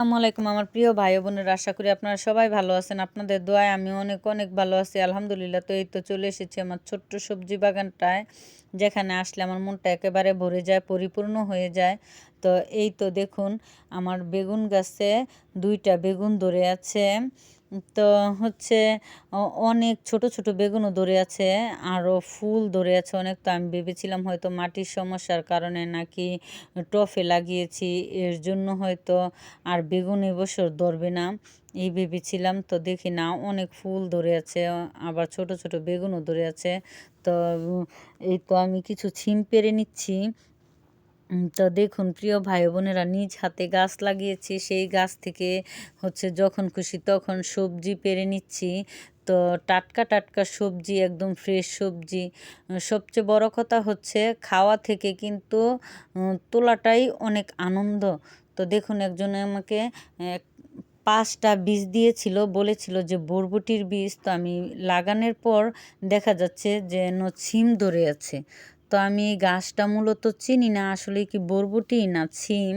আসসালামু আলাইকুম আমার প্রিয় ভাই বোনের, আশা করি আপনারা সবাই ভালো আছেন। আপনাদের দোয়ায় আমি অনেক অনেক ভালো আছি, আলহামদুলিল্লাহ। তো এই তো চলে এসেছি আমার ছোট্ট সবজি বাগানটায়, যেখানে আসলে আমার মনটা একেবারে ভরে যায়, পরিপূর্ণ হয়ে যায়। তো এই তো দেখুন, আমার বেগুন গাছে দুইটা বেগুন ধরে আছে। তো হচ্ছে অনেক ছোট ছোট বেগুনও ধরে আছে, আরও ফুল ধরে আছে অনেক। তো আমি ভেবেছিলাম হয়তো মাটির সমস্যার কারণে নাকি টফে লাগিয়েছি, এর জন্য হয়তো আর বেগুন এবছর ধরবে না। এই ভেবেছিলাম, তো দেখি না, অনেক ফুল ধরে আছে, আবার ছোট ছোট বেগুনও ধরে আছে। তো এই তো আমি কিছু ছিম পেরে নিচ্ছি। তো দেখুন, প্রিয় ভাই বোনেরা নিজ হাতে গাছ লাগিয়েছি। সেই গাছ থেকে হচ্ছে যখন খুশি তখন সবজি পেরে নিচ্ছি। তো টাটকা টাটকা সবজি, একদম ফ্রেশ সবজি। সবচেয়ে বড় কথা হচ্ছে খাওয়া থেকে কিন্তু তোলাটাই অনেক আনন্দ। তো দেখুন, একজনে আমাকে পাঁচটা বীজ দিয়েছিল, বলেছিল যে বরবটির বীজ। তো আমি লাগানোর পর দেখা যাচ্ছে যে ছিম ধরে আছে। তো আমি এই গাছটা মূলত চিনি না আসলে কি বরবটি না ছিম?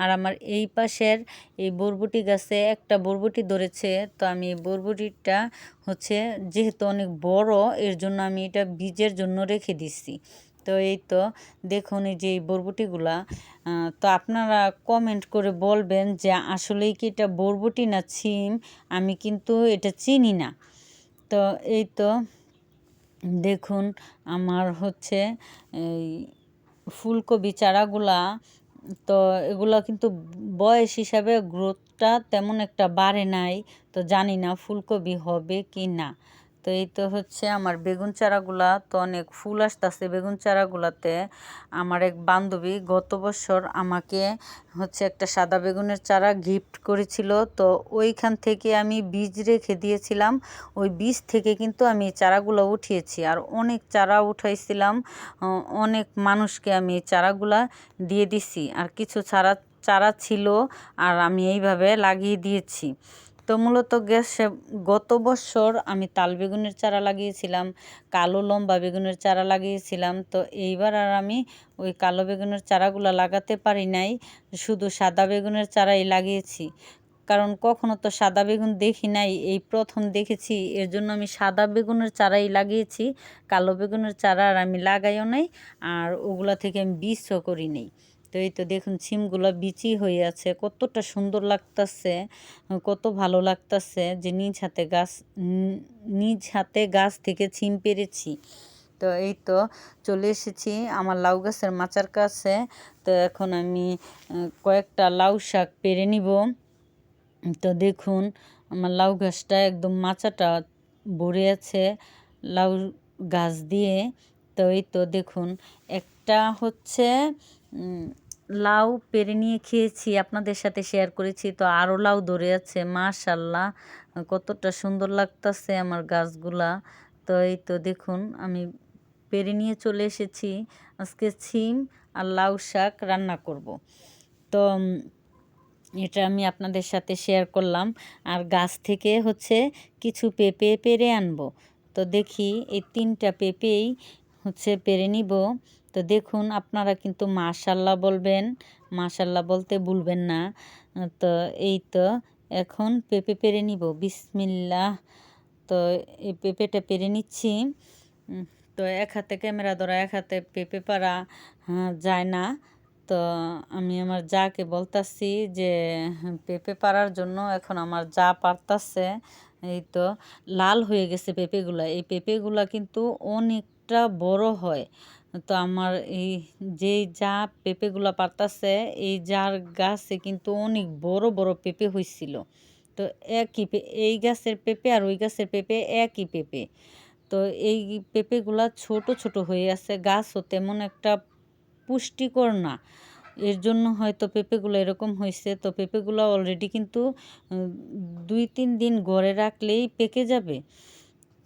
আর আমার এই পাশের এই বরবটি গাছে একটা বরবটি ধরেছে, তো আমি এই বরবটিটা হচ্ছে যেহেতু অনেক বড়, এর জন্য আমি এটা বীজের জন্য রেখে দিচ্ছি তো এই তো দেখুন এই যে এই বরবটিগুলা তো আপনারা কমেন্ট করে বলবেন যে আসলেই কি এটা বরবটি না ছিম? আমি কিন্তু এটা চিনি না। তো এই তো দেখুন, আমার হচ্ছে এই ফুলকপি চারাগুলা, তো এগুলো কিন্তু বয়স হিসাবে গ্রোথটা তেমন একটা বাড়ে নাই, তো জানি না ফুলকপি হবে কি না তো এই তো হচ্ছে আমার বেগুন চারাগুলা তো অনেক ফুল আসতেছে। বেগুন চারাগুলাতে আমার এক বান্ধবী গত বছর আমাকে হচ্ছে একটা সাদা বেগুনের চারা গিফট করেছিল। তো ওইখান থেকে আমি বীজ রেখে দিয়েছিলাম। ওই বীজ থেকে কিন্তু আমি চারাগুলো উঠিয়েছি আর অনেক চারা উঠাইছিলাম। অনেক মানুষকে আমি চারাগুলা দিয়ে দিছি। আর কিছু চারা চারা ছিল আর আমি এইভাবে লাগিয়ে দিয়েছি। তো মূলত গ্যাসে গত বছর আমি তাল বেগুনের চারা লাগিয়েছিলাম, কালো লম্বা বেগুনের চারা লাগিয়েছিলাম। তো এইবার আর আমি ওই কালো বেগুনের চারাগুলো লাগাতে পারি নাই, শুধু সাদা বেগুনের চারাই লাগিয়েছি। কারণ কখনো তো সাদা বেগুন দেখি নাই, এই প্রথম দেখেছি, এর জন্য আমি সাদা বেগুনের চারাই লাগিয়েছি, কালো বেগুনের চারা আর আমি লাগাইও নাই, আর ওগুলা থেকে আমি বীজও করি নেই। তো এই তো দেখুন, সিমগুলো বিচি হয়ে আছে। কতটা সুন্দর লাগতেছে, কত ভালো লাগতেছে যে নিজ হাতে গাছ, নিজ হাতে গাছ থেকে ছিম পেরেছি। তো এই তো চলে এসেছি আমার লাউ গাছের মাচার কাছে। তো এখন আমি কয়েকটা লাউ শাক পেরে নিব। তো দেখুন, আমার লাউ গাছটা একদম মাচাটা ভরে আছে লাউ গাছ দিয়ে। তো এই তো দেখুন, একটা হচ্ছে লাউ পেরে নিয়ে খেয়েছি, আপনাদের সাথে শেয়ার করেছি। তো আরও লাউ ধরে আছে মাশাল্লাহ কতটা সুন্দর লাগতেছে আমার গাছগুলা। তো এই তো দেখুন, আমি পেরে নিয়ে চলে এসেছি। আজকে ছিম আর লাউ শাক রান্না করব। তো এটা আমি আপনাদের সাথে শেয়ার করলাম। আর গাছ থেকে হচ্ছে কিছু পেঁপে পেরে আনব। তো দেখি, এই তিনটা পেঁপেই হচ্ছে পেরে নিব। তো দেখুন, আপনারা কিন্তু মাশাল্লাহ বলবেন, মাশাল্লাহ বলতে ভুলবেন না। তো এই তো, এখন পেঁপে পেরে নিব, বিসমিল্লাহ। তো এই পেঁপেটা পেরে নিচ্ছি। তো এক হাতে ক্যামেরা ধরা, এক হাতে পেঁপে পারা যায় না। তো আমি আমার যাকে বলতাছি যে পেঁপে পারার জন্য এখন আমার যা পারতাছে, এই তো লাল হয়ে গেছে পেঁপেগুলা। এই পেঁপেগুলা কিন্তু অনেকটা বড় হয়। তো আমার এই যেই যা পেঁপেগুলা পারতাছে, এই যার গাছে কিন্তু অনেক বড় বড় পেঁপে হয়েছিল তো একই এই গাছের পেঁপে আর ওই গাছের পেঁপে একই পেঁপে। তো এই পেঁপেগুলা ছোট ছোট হয়ে আছে, গাছও তেমন একটা পুষ্টিকর না। এর জন্য হয়তো পেঁপেগুলো এরকম হয়েছে তো পেঁপেগুলো অলরেডি কিন্তু দুই, তিন দিন গড়ে রাখলেই পেকে যাবে।